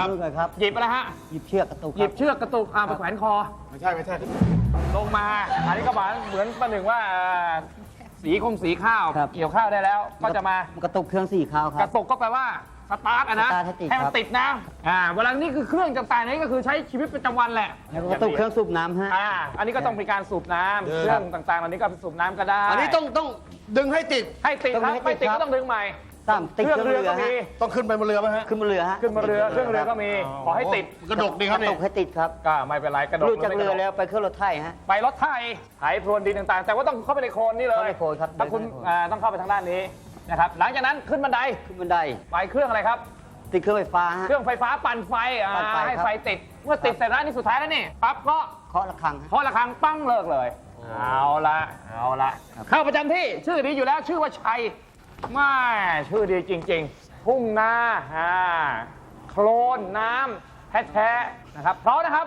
ครับ นู่นเลยครับหยิบอะไรฮะ หยิบเชือกกระตุกหคยิรับบเชือกกระตุกอ่าไปแขวนคอ ไม่ใช่ไม่ใช่ ลงมาอันนี้ก็หมายเหมือนประหนึ่งว่าเอ่อสีคงสีข้าวครับเกี่ยวข้าวได้แล้ว ก็จะมากระตุกเครื่องสี่ข้าวคกรับ ระตุกก็แปลว่าสตาร์ทอะนะสตาร์ทให้ติดให้มันครับ ติดนะอ่าเวลานี่คือเครื่องต่างๆนี่ก็คือใช้ชีวิตประจำวันแหละแล้วก็กระตุกเครื่องสูบน้ำฮะ อ่าอันนี้ก็ต้องมีการสูบน้ำเออเครื่องต่างๆเหล่านี้ก็สูบน้ำก็ได้อันนี้ต้องต้องดึงให้ติดให้ติดต้องครับให้ติดไม่ติดครัก็บต้องดึงใหม่ สามติดเครื่องเครื่องเรือเรือก็มี ฮะต้องขึ้นไปบนเรือไหมฮะขึ้นบนเรือฮะขึ้นมาเรือเครื่องเรือก็มี ขอให้ติดกระดกดีคกรับระนี่ตุกให้ติดครับก็ไม่เป็นไรกระโดดลุยจากไม่กเรืระอโดดแล้วไปเครื่องรถไถฮะ ไปรถไถไถพรวนดินต่างๆ แต่ว่าต้องเข้าไปในโคลนนี่เลยเข้าไปในโคลนครับถ้าคุณเดินเข้าไปในโคลน อ่าต้องเข้าไปทางด้านนี้นะครับหลังจากนั้นขึ้นบันไดขึ้นบันไดไปเครื่องอะไรครับ ติดเครื่องไฟฟ้าฮะ เครื่องไฟฟ้าปั่นไฟอ่าปั่นไฟให้ครับไฟติดเมื่อติดเสร็จแล้วนี่สุดท้ายแล้วนี่ปั๊บก็ เคาะระฆังฮะเคาะระฆังปั้งเลิกเลย เอาละเอาละครับเข้าประจำที่ชื่อดีอยู่แล้วชื่อว่าชัย ไม่ชื่อดีจริง ๆ ทุ่งนาอ่าโคลนน้ำแท้ๆนะครับพร้อมนะครับ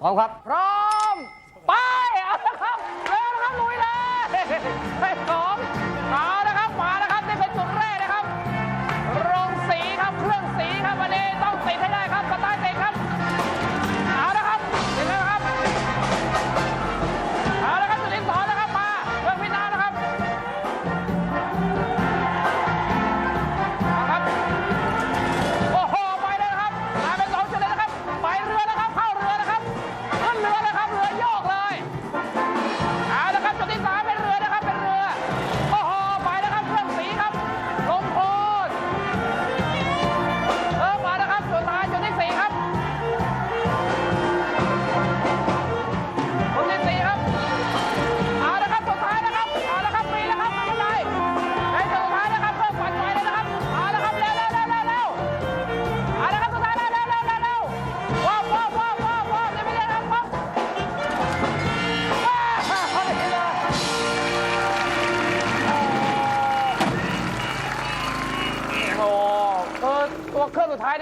พร้อมครับ พร้อม ไป เอาละครับ เร็วนะครับลุยเลยให้พร้อม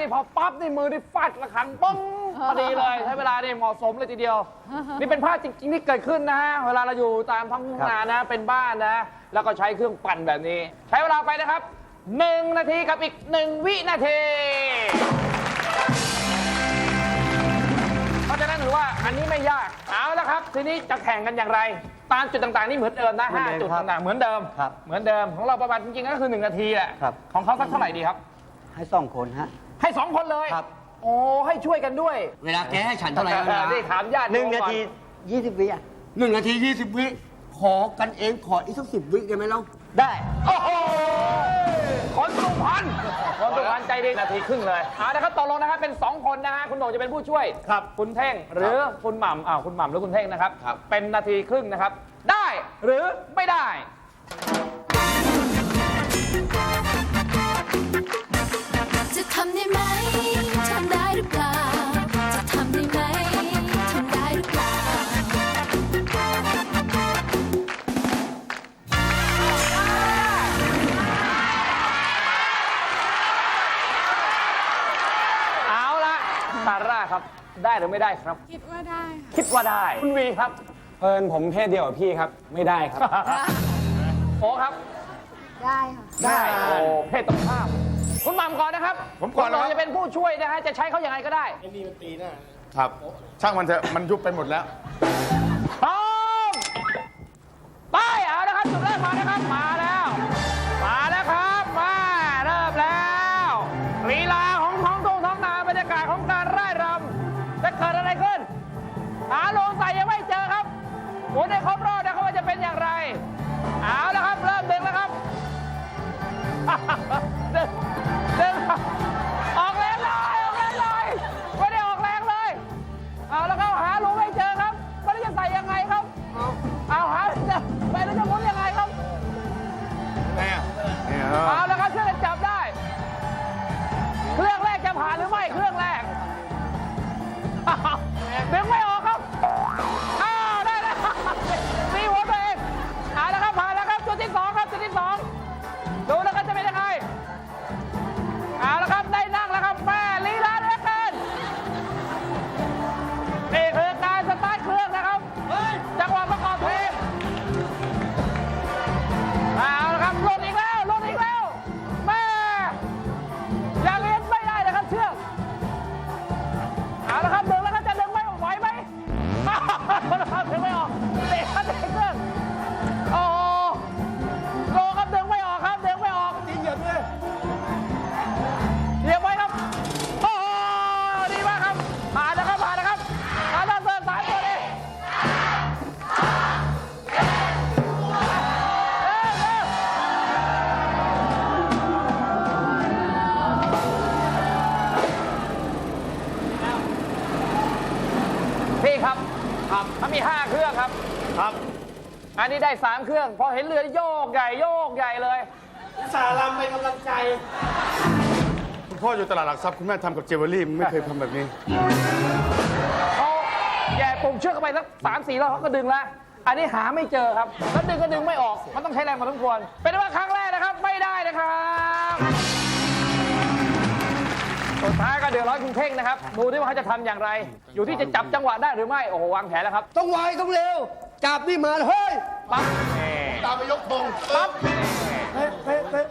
นี่พอปั๊บนี่มือนี่ฟาดระฆังปึ้งพอดีเลยใช้เวลานี่เหมาะสมเลยทีเดียว นี่เป็นภาพจริงๆที่เกิดขึ้นนะฮะเวลาเราอยู่ตามท้องทุ่งนานะ เป็นบ้านนะ แล้วก็ใช้เครื่องปั่นแบบนี้ ใช้เวลาไปนะครับหนึ่งนาทีกับอีกหนึ่งวินาทีเพราะฉะนั้นถือว่าอันนี้ไม่ยากเอาละครับ ทีนี้จะแข่งกันอย่างไร ตามจุดต่างๆนี่เหมือนเดิมนะเหมือนห้าเดิมจุดครับต่างๆเหมือนเดิมครับเหมือนเดิมของเราประมาณจริงๆก็คือหนึ่งนาทีแหละครับของเขาสักเท่าไหร่ดีครับ ให้สองคนฮะ ให้สองคนเลยครับ โอ้ให้ช่วยกันด้วยเวลาแกให้ฉันเท่าไหร่เวลานี่ถามญาติหนึ่งโยมนาก่อทียี่สิบวิอะหนึ่งนาทียี่สิบวิขอกันเองขออีกสักสิบวิได้ไหมเล่าได้ โอ้โหคนสุพรรณคนสุพรรณใจดีนาทีครึ่งเลยเอาละครับตกลงนะครับเป็นสองคนนะฮะคุณโหน่งจะเป็นผู้ช่วยครับคุณเท่งหรือคุณหม่ำอ้าวคุณหม่ำหรือคุณเท่งนะครับ ครับ เป็นนาทีครึ่งนะครับ ได้หรือไม่ได้จะทำได้ไหมทำได้หรือเปล่า จะทำได้ไหมทำได้หรือเปล่า เอาละซาร่าครับ ได้หรือไม่ได้ครับ คิดว่าได้ค่ะ คิดว่าได้ คุณวีครับเอิญผมเพศเดียวกับพี่ครับ ไม่ได้ครับ โอ้ครับ ได้ค่ะ ได้โอ้เพศตรงข้าม คุณหม่ำก่อนนะครับผมก่อนคุณหนะครับจะเป็นผู้ช่วยนะฮะ จะใช้เขาอย่างไรก็ได้ครับ ช่างมันเถอะมันยุบไปหมดแล้ว พร้อม ไป เอาละครับจุดแรก พี่ครับ ครับมันมี 5 เครื่องครับ ครับ อันนี้ได้ 3 เครื่อง พอเห็นเรือโยกใหญ่โยกใหญ่เลย สารัมเป็นกำลังใจ คุณพ่ออยู่ตลาดหลักทรัพย์คุณแม่ทำกับเจวเวลรี่ไม่เคยทำแบบนี้ เขาแย่ปุ่มเชือกเข้าไปสักสามสี่รอบเขาก็ดึงแล้วอันนี้หาไม่เจอครับแล้วดึงก็ดึงไม่ออก มันต้องใช้แรงพอสมควร เป็นว่าครั้งแรกนะครับ ไม่ได้นะครับ สุดท้ายก็เดือดร้อนคุณเท่งนะครับ ดูที่ว่าเขาจะทำอย่างไร อยู่ที่จะจับจังหวะได้หรือไม่ โอ้โห วางแผนแล้วครับ ต้องไวต้องเร็ว จับนี่มาเลยเฮ้ย ปั๊บตามไปยกธงปั๊บ เฮ้ยเฮ้ยเฮ้ย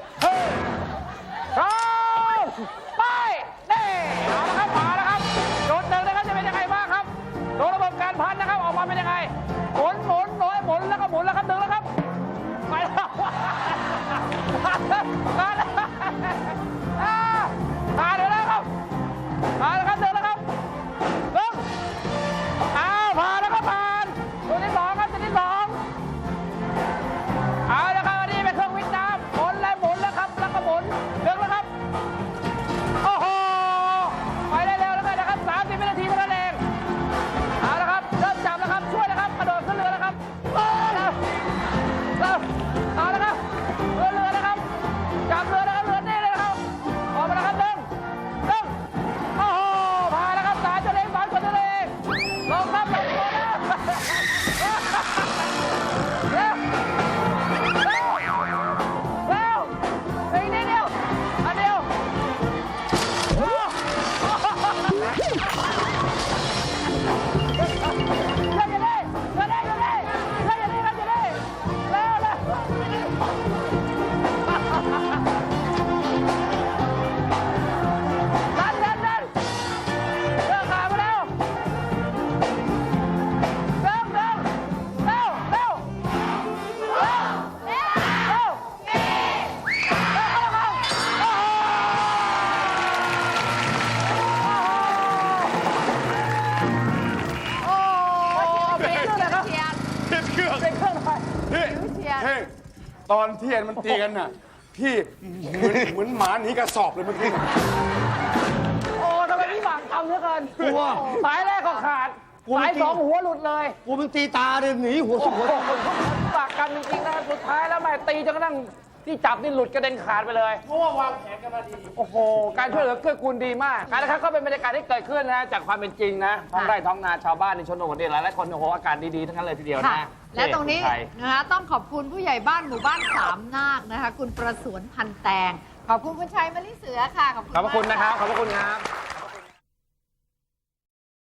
ตอนเทียนมันตีกันน่ะ พี่เหมือนเหมือนหมาหนีกระสอบเลยเมื่อกี้น่ะโอ้ทำไมพี่หวังทำเหลือเกินกลัว สายแรกก็ขาด สายสองหัวหลุดเลยกูมันตีตาเลยหนีหัวสุโอ้ดโหหัว ปากกันจริงๆนะสุดท้ายแล้วแม่ตีจนกระทั่ง ที่จับนี่หลุดกระเด็นขาดไปเลย เพราะว่าวางแผนกันมาดี โอ้โห การช่วยเหลือเกื้อกูลดีมากอันนะครับก็เป็นบรรยากาศที่เกิดขึ้นนะจากความเป็นจริงนะท้องไร่ท้องนาชาวบ้านในชนบทเนี่ยหลายๆคนโอ้โหอากาศดีๆทั้งนั้นเลยทีเดียวค่ะนะและตรงนี้เทพไทย นะคะต้องขอบคุณผู้ใหญ่บ้านหมู่บ้านสามนาคนะคะ คุณประสวนพันแตง ขอบคุณคุณชัยมะลิเสือค่ะ ขอบคุณขอบพระคุณมาก นะครับ ขอบพระคุณครับ